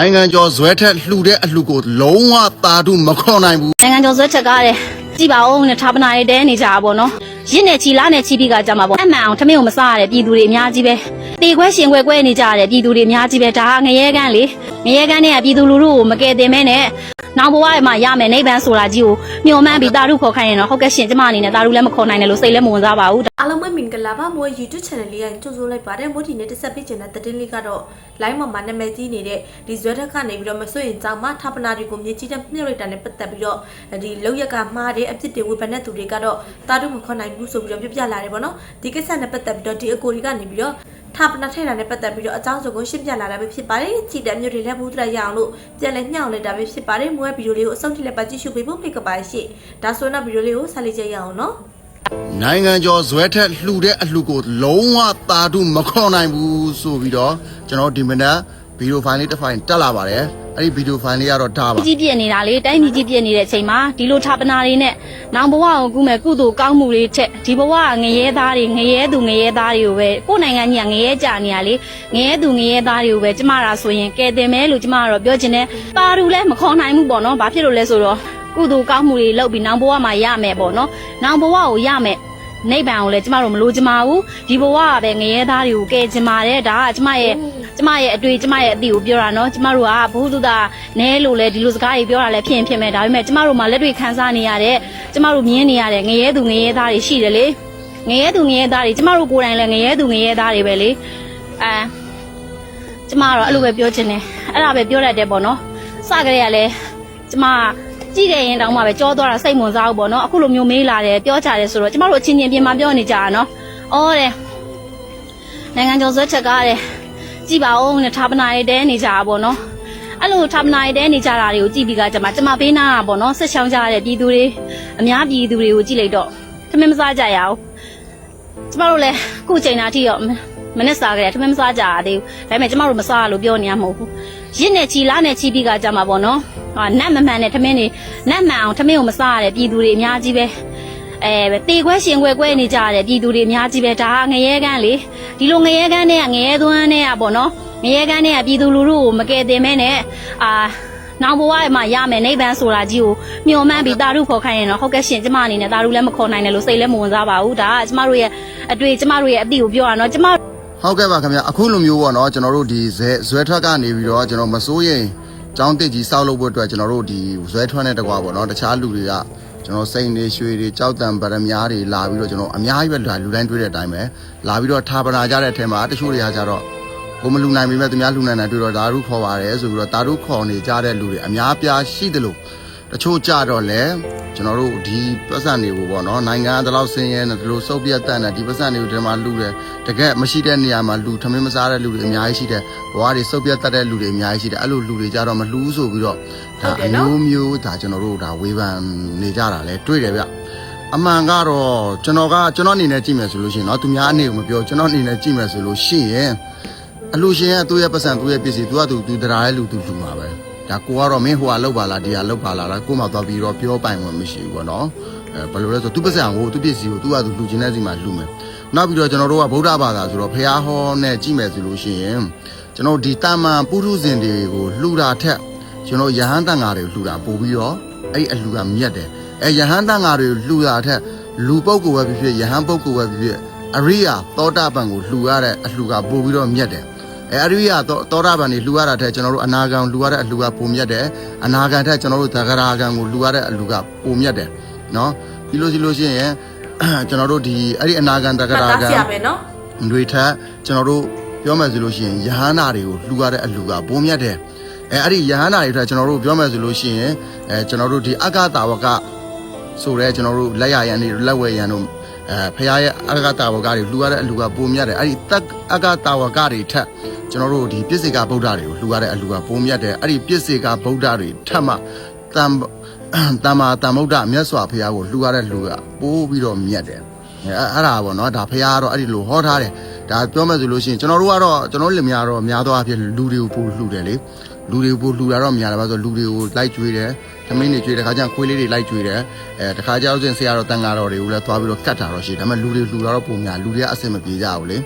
နိုင်ငံကျော်ဇွဲထက်လှူတဲ့အလှူကိုလုံးဝသာဓုမခေါ်နိုင်ဘူးနိုင်ငံကျော်ဆွဲချက်ကားတယ်ကြည်ပါဦးနဲ့ဌာပနာတွေတဲနေကြတာပေါ့နော် ရစ်နဲ့ချီလာနဲ့ချီပြီးကကြမှာပေါ့အမှန်အောင်ထမင်းကိုမစားရတဲ့ပြည်သူတွေအများကြီးပဲတေခွဲရှင်ခွဲခွဲနေကြရတဲ့ပြည်သူတွေအများကြီးပဲဒါကငရဲကန်းလေငရဲကန်းနဲ့ကပြည်သူလူထုကိုမကယ်တင်မဲနဲ့နောက်ဘဝမှာရမယ်နိဗ္ဗာန်ဆိုတာကြီးကိုမျှော်မှန်းပြီးတာရုခေါ်ခိုင်းရင်တော့ဟုတ်ကဲ့ရှင်ကျမအနေနဲ့တာရုလည်းမခေါ်နိုင်တယ်လို့စိတ်လည်းမဝင်စားပါဘူးအားလုံးပဲမင်္ဂလာပါမိုး YouTube channel လေးကကြိုဆိုလိုက်ပါတယ်မိုးဒီနေ့တက်ဆက်ပေးချင်တဲ့သတင်းလေးကတော့ line မှာမှာနာမည်ကြီးနေတဲ့ဒီဇွဲတက်ကနေပြီးတော့မဆွေရင်ကြောင့်မှဌာပနာတွေကိုမြေကြီးတဲ့မြှုပ်လိုက်တာနဲ့ပတ်သက်ပြီးတော့ဒီလောက်ရက်ကမှားတဲ့အဖြစ်တွေဝေဖန်တဲ့သူတွေကတော့တာတုမခွန်နိုင်ဘူးဆိုပြီးတော့ပြပြလာတယ်ပေါ့နော်ဒီကိစ္စနဲ့ပတ်သက်ပြီးတော့ဒီအကိုကြီးကနေပြီးတော့ဌာပနာထဲတာနဲ့ပတ်သက်ပြီးတော့အကြောင်းစုံကိုရှင်းပြလာတာပဲဖြစ်ပါတယ်ကြည်တဲ့မျိုးတွေလည်းဘူးတရရအောင်လို့ပြန်လဲညှောင်းလိုက်တာပဲဖြစ်ပါတယ်မိုးရဲ့ဗီဒီယိုလေးကိုအဆုံးထိလည်းပါကြည့်ရှုပေးဖို့ဖိတ်ကပါရှိဒါဆိုရင်တော့ဗီဒီယိုလေးကိုဆက်လက်ကြည့်ရအောင်နော်နိုင်ငံကျော်ဇွဲထက်လှူတဲ့အလှူကိုလုံးဝသာဓုမခေါ်နိုင်ဘူးဆိုပြီးတော့ကျွန်တော်ဒီမနက်ဗီဒီယိုဖိုင်လေးတစ်ဖိုင်တက်လာပါတယ် အဲ့ဒီဗီဒီယိုဖိုင်လေးကတော့ဒါပါကြီးပြည့်နေတာလေတိုင်းပြည်ကြီးပြည့်နေတဲ့အချိန်မှာဒီလိုဌာပနာတွေနဲ့နောင်ဘဝကိုကူးမဲ့ကုသိုလ်ကောင်းမှုတွေထက်ဒီဘဝကငရဲသားတွေငရဲသူငရဲသားတွေကိုပဲကိုယ်နိုင်ငံကြီးကငရဲကြနေရလေငရဲသူငရဲသားတွေကိုပဲကျမရာဆိုရင်ကဲတင်မဲလို့ကျမကတော့ပြောချင်တယ်ပါရူလည်းမခေါ်နိုင်ဘူးပေါ့နော်ဘာဖြစ်လို့လဲဆိုတော့ကုသိုလ်ကောင်းမှုတွေလုပ်ပြီးနောင်ဘဝမှာရမယ်ပေါ့နော်နောင်ဘဝကိုရမယ်နိဗ္ဗာန်ကိုလည်းကျမတို့မလိုချင်ပါဘူးဒီဘဝကပဲငရဲသားတွေကိုကဲချင်ပါတယ်ဒါကကျမရဲ့ ကျမရဲ့အတွေ့ကျမရဲ့အသိကိုပြောတာနော်ကျမတို့ကဘုသူတာနဲလို့လဲဒီလိုစကားတွေပြောတာလည်းဖြစ်ရင်ဖြစ်မယ်ဒါပေမဲ့ကျမတို့မှလက်တွေ့ခံစားနေရတဲ့ကျမတို့မြင်နေရတဲ့ငရဲသူငရဲသားတွေရှိတယ်လေငရဲသူငရဲသားတွေကျမတို့ကိုယ်တိုင်လည်းငရဲသူငရဲသားတွေပဲလေအဲကျမကတော့အဲ့လိုပဲပြောချင်တယ်အဲ့ဒါပဲပြောတတ်တယ်ပေါ့နော်စကြရလဲကျမကြည့်ခဲ့ရင်တောင်မှပဲကြောသွားတာစိတ်ဝင်စားဘူးပေါ့နော်အခုလိုမျိုးမေးလာတယ်ပြောကြတယ်ဆိုတော့ကျမတို့အချင်းချင်းပြင်မှာပြောနေကြတာနော်အော်တဲ့နိုင်ငံကျော်ဆွဲချက်ကားတဲ့ ကြည်ပါဦးနဲ့ဌာပနာတွေတဲနေကြတာပေါ့နော်အဲ့လိုဌာပနာတွေတဲနေကြတာတွေကိုကြည့်ပြီးကကျမကျမပေးနာတာပေါ့နော်ဆက်ချောင်းကြတဲ့ပြည်သူတွေအများပြည်သူတွေကိုကြည့်လိုက်တော့သမင်းမစားကြရအောင်ကျမတို့လည်းခုချိန်တာထိတော့မနစ်စားကြတယ်သမင်းမစားကြရသေးဘူးဒါပေမဲ့ကျမတို့မစားရလို့ပြောနေရမဟုတ်ဘူးရစ်နဲ့ချီလာနဲ့ချီပြီးကကြမှာပေါ့နော်ဟာနတ်မမှန်နဲ့သမင်းတွေနတ်မှန်အောင်သမင်းကိုမစားရတဲ့ပြည်သူတွေအများကြီးပဲ အဲတေခွဲရှင်ခွဲခွဲနေကြတဲ့ပြည်သူတွေအများကြီးပဲဒါကငရဲကန်းလေဒီလိုငရဲကန်းနဲ့ကငရဲသွန်းနဲ့ကပေါ့နော်ငရဲကန်းနဲ့ကပြည်သူလူထုကိုမကယ်တင်မဲနဲ့အာနောက်ဘဝမှာရမယ်နိဗ္ဗာန်ဆိုတာကြီးကိုမျှော်မှန်းပြီးတာရုခေါ်ခိုင်းရင်တော့ဟုတ်ကဲ့ရှင်ကျမအနေနဲ့တာရုလည်းမခေါ်နိုင်တယ်လို့စိတ်လည်းမဝင်စားပါဘူးဒါကကျမတို့ရဲ့အတွေ့ကျမတို့ရဲ့အသည့်ကိုပြောရအောင်နော်ကျမဟုတ်ကဲ့ပါခင်ဗျအခုလိုမျိုးပေါ့နော်ကျွန်တော်တို့ဒီဇဲဇွဲထွက်ကနေပြီးတော့ကျွန်တော်မစိုးရင်ចောင်းတစ်ကြီးစောက်လုပ်ဖို့အတွက်ကျွန်တော်တို့ဒီဇွဲထွက်နဲ့တကွာပေါ့နော်တခြားလူတွေက ကျွန်တော်စိန်တွေရွှေတွေကြောက်တံဗရမ ्या တွေလာပြီးတော့ကျွန်တော်အများကြီးပဲလူတိုင်းတွေ့တဲ့အတိုင်းပဲလာပြီးတော့ထာပနာကြတဲ့အထက်မှာတချို့တွေကကြတော့ကိုမလူနိုင်ပေမဲ့သူများလူနိုင်တယ်တွေ့တော့ဒါရုခေါ်ပါတယ်ဆိုပြီးတော့ဒါရုခေါ်နေကြတဲ့လူတွေအများပြားရှိတယ်လို့ တချို့ကြတော့လဲကျွန်တော်တို့ဒီပတ်စံတွေကိုပေါ့နော်နိုင်ငံကတလောက်ဆင်းရဲနေတယ်လို့စုပ်ပြတ်တတ်နေဒီပတ်စံတွေကိုဒီမှာလူတယ်တကယ်မရှိတဲ့နေရာမှာလူထမင်းမစားတဲ့လူတွေအများကြီးရှိတယ်ဘဝတွေစုပ်ပြတ်တတ်တဲ့လူတွေအများကြီးရှိတယ်အဲ့လိုလူတွေကြတော့မလူဆိုပြီးတော့ဒါအမျိုးမျိုးဒါကျွန်တော်တို့ဒါဝေဖန်နေကြတာလဲတွေ့တယ်ဗျအမှန်ကတော့ကျွန်တော်ကကျွန်တော်အနေနဲ့ကြည့်မယ်ဆိုလို့ရှိရင်เนาะသူများအနေကိုမပြောကျွန်တော်အနေနဲ့ကြည့်မယ်ဆိုလို့ရှိရင်အလူရှင်ကသူ့ရဲ့ပတ်စံသူ့ရဲ့ပစ္စည်းသူကသူသူတရားရဲ့လူသူလူမှာပဲ ဒါကိုကတော့မင်းဟိုကလောက်ပါလားဒီကလောက်ပါလားကိုမှသွားပြီးတော့ပြောပိုင်ဝင်မရှိဘူးပေါ့နော်အဲဘယ်လိုလဲဆိုသူပတ်စံကိုသူပစ္စည်းကိုသူကသူလူချင်းတဲ့စီမှာလူမယ်နောက်ပြီးတော့ကျွန်တော်တို့ကဗုဒ္ဓဘာသာဆိုတော့ဖះဟောနဲ့ကြည့်မယ်ဆိုလို့ရှိရင်ကျွန်တော်ဒီတာမန်ပုထုဇဉ်တွေကိုလှူတာထက်ကျွန်တော်ယဟန်တန်ဃာတွေကိုလှူတာပို့ပြီးတော့အဲ့ဒီအလှူကမြတ်တယ်အဲယဟန်တန်ဃာတွေကိုလှူတာထက်လူပုဂ္ဂိုလ်ပဲဖြစ်ဖြစ်ယဟန်ပုဂ္ဂိုလ်ပဲဖြစ်ဖြစ်အရိယာသောတာပန်ကိုလှူရတဲ့အလှူကပို့ပြီးတော့မြတ်တယ် အဲအရိယာသောသောတာပန်တွေလှူရတာထက်ကျွန်တော်တို့အနာဂံလှူရတဲ့အလှူကပုံမြတ်တယ်အနာဂံထက်ကျွန်တော်တို့သဂရာဂံကိုလှူရတဲ့အလှူကပုံမြတ်တယ်နော်ပြီးလို့ရှိလို့ရှိရင်ကျွန်တော်တို့ဒီအဲ့ဒီအနာဂံသဂမှတ်ရာသားဂံစရာပဲနော်တွေထက်ကျွန်တော်တို့ပြောမယ်ဆိုလို့ရှိရင်ယဟန္တာတွေကိုလှူရတဲ့အလှူကပုံမြတ်တယ်အဲအဲ့ဒီယဟန္တာတွေထက်ကျွန်တော်တို့ပြောမယ်ဆိုလို့ရှိရင်အဲကျွန်တော်တို့ဒီအကတာဝကဆိုရဲကျွန်တော်တို့လက်ရရန်တွေလက်ဝဲရန်တို့ အဲဖရားရဲ့အကတာဝကတွေလှူရတဲ့အလှူကပုံမြတ်တယ်အဲ့ဒီတက်အကတာဝကတွေထက်ကျွန်တော်တို့ဒီပြစ္ဆေကဗုဒ္ဓတွေကိုလှူရတဲ့အလှူကပုံမြတ်တယ်အဲ့ဒီပြစ္ဆေကဗုဒ္ဓတွေထပ်မှတမ်တမ္မာတမ္ဗုဒ္ဓမြတ်စွာဘုရားကိုလှူရတဲ့လှူကပိုးပြီးတော့မြတ်တယ်အဲအဲ့ဒါပေါ့နော်ဒါဘုရားကတော့အဲ့ဒီလိုဟောထားတယ်ဒါပြောမယ်ဆိုလို့ရှိရင်ကျွန်တော်တို့ကတော့ကျွန်တော်လင်မယားတော့များသောအားဖြင့်လူတွေကိုပို့လှူတယ်လေလူတွေကိုပို့လှူတာတော့များတယ်ပါဆိုလူတွေကိုလိုက်ကျွေးတယ် သမင်းတွေကျွေးတယ်ခါကျရင်ခွေးလေးတွေလိုက်ကျွေးတယ်အဲတခါကျတော့ဆရာတော်တန်ဃာတော်တွေကိုလည်းသွားပြီးတော့ကတ်တာတော့ရှိတယ်ဒါပေမဲ့လူတွေလှူတာတော့ပုံများလူတွေကအဆင်မပြေကြဘူးလေ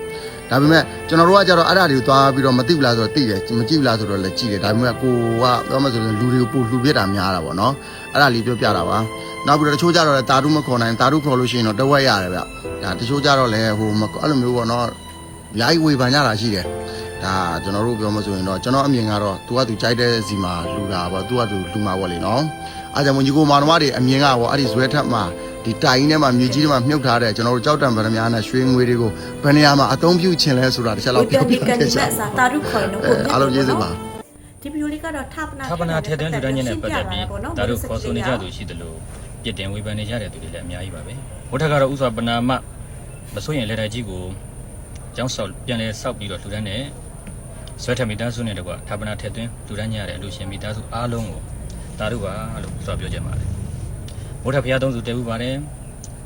ဒါပေမဲ့ကျွန်တော်တို့ကကြတော့အဲ့ဒါတွေကိုသွားပြီးတော့မသိဘူးလားဆိုတော့သိတယ်မကြည့်ဘူးလားဆိုတော့လည်းကြည့်တယ်ဒါပေမဲ့ကိုကပြောမှဆိုရင်လူတွေကိုပို့လှူပြတာများတာပေါ့နော်အဲ့ဒါလေးပြောပြတာပါနောက်ပြီးတော့တချို့ကြတော့လည်းတာတုမခေါ်နိုင်တာတုခေါ်လို့ရှိရင်တော့တဝက်ရတယ်ဗျဒါတချို့ကြတော့လည်းဟိုမအဲ့လိုမျိုးပေါ့နော်ရိုက်ဝေဖန်ကြတာရှိတယ် ဒါကျွန်တော်တို့ပြောမှဆိုရင်တော့ကျွန်တော်အမြင်ကတော့ तू က तू ကြိုက်တဲ့စီမှာလူတာပေါ့ तू က तू လူမှာပေါ့လေနော်အားကြောင့်ညီကိုမောင်နှမတွေအမြင်ကပေါ့အဲ့ဒီဇွဲထက်မှာဒီတိုင်ထဲမှာမြေကြီးထဲမှာမြုပ်ထားတဲ့ကျွန်တော်တို့ကြောက်တံဗရမများနဲ့ရွှေငွေတွေကိုဘယ်နေရာမှာအသုံးပြုချင်လဲဆိုတာတစ်ချက် ဝ လောက် တ ပြော န် ပြ ဒီကန် ခဲ့ ဒီ ချ မ င် က်စာတာရုခေါ်ရင်တော့ အဲအားလုံးကျေးဇူးပါ ဒီဗီဒီယိုလေးကတော့ထပ်ပနာ ဌာပနာထည့်သွင်းလူတိုင်းနဲ့ပတ်သက်ပြီး ပေါ့နော် ဒါတို့ခေါ်ဆိုနေကြသူရှိသလိုပြစ်တင်ဝေဖန်နေကြတဲ့သူတွေလည်းအများကြီးပါပဲဘုထက်ကတော့ဥစွာပနာမမစိုးရင်လက်ထက်ကြီးကိုကျောင်းဆောက်ပြန်လဲဆောက်ပြီးတော့လူတိုင်းနဲ့ ဆွဲထက်မိသားစုနဲ့တကွဌာပနာထည့်သွင်းလူတိုင်းညရတဲ့အလူရှင်မိသားစုအားလုံးကိုဒါတို့ပါလို့ဆိုပြောကြပါတယ်ဘုထက်ဖျားသုံးစုတည်ဥပါတယ်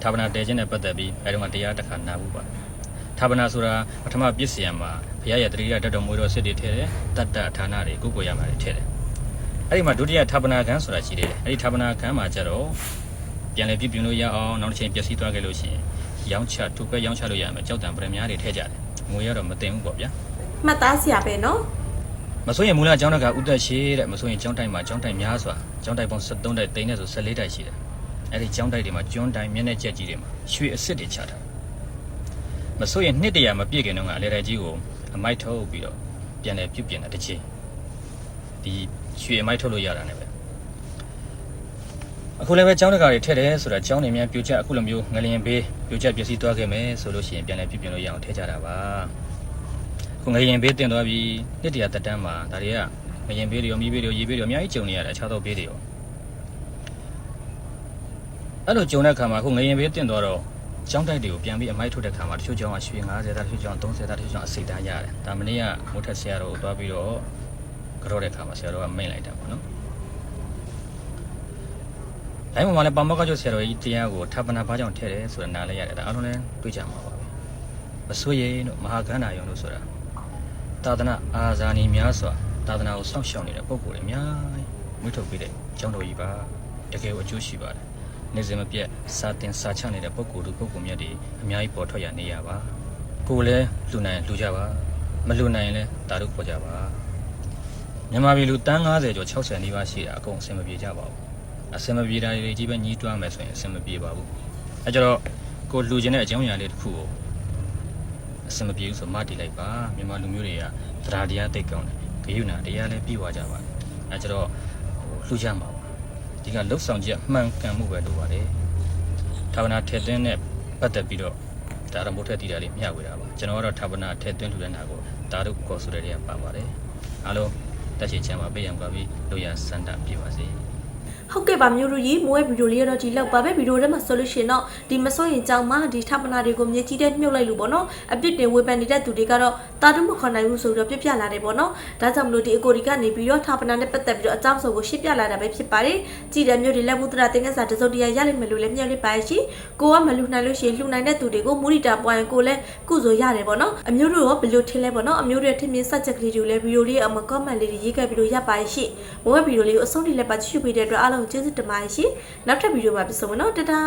ဌာပနာတည်ခြင်းနဲ့ပတ်သက်ပြီးအဲဒီမှာတရားတစ်ခါနာဘူးပါဌာပနာဆိုတာပထမပြည့်စံမှာဘုရားရဲ့တတိယတတ်တော်မူတော်စစ်တွေထည့်တယ်တတ္တဌာနတွေကိုကိုရမှာတွေထည့်တယ်အဲ့ဒီမှာဒုတိယဌာပနာခန်းဆိုတာရှိသေးတယ်အဲ့ဒီဌာပနာခန်းမှာကျတော့ပြန်လည်ပြပြင်လို့ရအောင်နောက်တစ်ချိန်ပျက်စီးသွားခဲ့လို့ရှိရင်ရောင်းချတူကဲရောင်းချလို့ရမယ်ကြောက်တံပရမများတွေထည့်ကြတယ် ငွေရတော့မတင်ဘူးပေါ့ဗျာမှတ်သားစရာပဲနော်မဆိုရင်မူလကျောင်းတက်ကဥသက်ရှိတဲ့မဆိုရင်ကျောင်းတိုက်မှာကျောင်းတိုက်များစွာကျောင်းတိုက်ပေါင်း73တိုက်တိန်းနဲ့ဆို14တိုက်ရှိတယ်အဲ့ဒီကျောင်းတိုက်တွေမှာကျွန်းတိုက်မျက်နှာကျက်ကြီးတွေမှာရွှေအစ်စ်တွေချထားတယ်မဆိုရင်နှစ်တရာမပြည့်ခင်တော့ကအလေတိုက်ကြီးကိုအမိုက်ထုတ်ပြီးတော့ပြန်လည်ပြုပြင်တာတစ်ချိန်ဒီရွှေအမိုက်ထုတ်လို့ရတာ ਨੇ ပဲ အခုလည်းပဲကျောင်းတကာတွေထည့်တယ်ဆိုတာကျောင်းနေများပြိုကျအခုလိုမျိုးငလျင်ဘေးပြိုကျပျက်စီးသွားခဲ့မယ်ဆိုလို့ရှိရင်ပြန်လည်ပြပြင်လို့ရအောင်ထည့်ကြတာပါအခုငလျင်ဘေးတင်သွားပြီးနှစ်တရာတက်တန်းမှာဒါတွေကငလျင်ဘေးတွေရောမီးဘေးတွေရောရေဘေးတွေရောအများကြီးကြုံနေရတယ်အခြားသောဘေးတွေရောအဲ့လိုကြုံတဲ့အခါမှာအခုငလျင်ဘေးတင်သွားတော့ကျောင်းတိုက်တွေကိုပြန်ပြီးအမိုက်ထုတ်တဲ့အခါမှာတချို့ကျောင်းကရွှေ90တာတချို့ကျောင်း30တာတချို့ကျောင်းအစိတ်တာရတယ်ဒါမနေ့ကမိုးထက်ဆရာတော်ကိုသွားပြီးတော့ကြောတဲ့အခါမှာဆရာတော်ကမိန့်လိုက်တာပေါ့နော်။ တိုင်းပေါ်မှာလည်းပါမောက္ခချုပ်ဆရာတော်ကြီးတရားကိုဌာပနာဘာကြောင့်ထည့်တယ်ဆိုတာနားလဲရတယ်ဒါအားလုံးလည်းတွေးကြမှာပါပဲ။မဆွေရင်တို့မဟာကန္နာယုံတို့ဆိုတာသာသနာအာဇာနည်များစွာသာသနာကိုစောင့်ရှောက်နေတဲ့ပုံကိုယ်တွေအများကြီးမွေးထုတ်ပေးတဲ့ကျောင်းတော်ကြီးပါတကယ်ကိုအကျိုးရှိပါတယ်။နေစဉ်မပြတ်စာတင်စာချနေတဲ့ပုံကိုယ်တို့ပုံကိုယ်မြတ်တွေအများကြီးပေါ်ထွက်ရနေရပါ။ကိုယ်လည်းလူနိုင်လူကြပါမလူနိုင်ရင်လည်းတာတို့ခေါ်ကြပါ။မြန်မာပြည်လူတန်း90ကျော်60နီးပါးရှိတာအကုန်အဆင်မပြေကြပါဘူး။ အစင်မပြေတာတွေကြီးပဲညီးတွားမယ်ဆိုရင်အစင်မပြေပါဘူးအဲကြတော့ကိုလှူခြင်းတဲ့အကြောင်းအရာလေးတစ်ခုကိုအစင်မပြေဘူးဆိုမတည်လိုက်ပါမြန်မာလူမျိုးတွေကသဒ္ဓါတရားသိပ်ကောင်းတယ်ဂယုဏတရားလည်းပြီးသွားကြပါတယ်အဲကြတော့ဟိုလှူကြမှာပါဒီကလှုပ်ဆောင်ချက်မှန်ကန်မှုပဲလိုပါတယ်ဌာပနာထက်သွင်းတဲ့ပတ်သက်ပြီးတော့ဒါရမိုးထက်တည်တာလေးမျှဝေတာပါကျွန်တော်ကတော့ဌာပနာထက်သွင်းလှူတဲ့နာကိုဒါတို့ကော်ဆိုတဲ့တွေကပါပါတယ်အားလုံးတက်ရှိချမ်းပါပေးရန်ပါပြီးလို့ရစန္ဒပြပါစေ ဟုတ်ကဲ့ပါမျိုးလူကြီးမိုးရဲ့ဗီဒီယိုလေးတော့ဒီလောက်ပါပဲဗီဒီယိုထဲမှာဆိုလို့ရှိရင်တော့ဒီမစိုးရင်ကြောင်းမှာဒီထပ်ပနာတွေကိုမြေကြီးတဲ့မြုပ်လိုက်လို့ပေါ့နော်အပြစ်တင်ဝေဖန်နေတဲ့သူတွေကတော့တာတုမခေါ်နိုင်ဘူးဆိုတော့ပြပြလာတယ်ပေါ့နော်ဒါကြောင့်မလို့ဒီအကိုဒီကနေပြီးတော့ထပ်ပနာနဲ့ပတ်သက်ပြီးတော့အကြောင်းစုံကိုရှင်းပြလာတာပဲဖြစ်ပါတယ်ကြည်တယ်မျိုးတွေလက်မှုတရာတင်ကစားတစုံတရာရလိမ့်မယ်လို့လည်းမျှော်လင့်ပါရှိကိုကမလူနိုင်လို့ရှိရင်လှူနိုင်တဲ့သူတွေကိုမူရီတာပွားရင်ကိုလည်းကုဆိုရတယ်ပေါ့နော်အမျိုးတို့ရောဘယ်လိုထင်လဲပေါ့နော်အမျိုးတွေထင်မြင်စက်ချက်ကလေးတွေကိုလည်းဗီဒီယိုလေးအမကောမန့်လေးတွေရေးခဲ့ပြီးလို့ရပါရှိမိုးရဲ့ဗီဒီယိုလေးကိုအဆုံးထိလည်းပါကြည့်ရှုပေးတဲ့အတွက်အားလုံးကိုကျေးဇူးတင်ပါတယ်ရှိနောက်ထပ်ဗီဒီယိုမှာပြန်ဆုံမယ်နော်တဒါ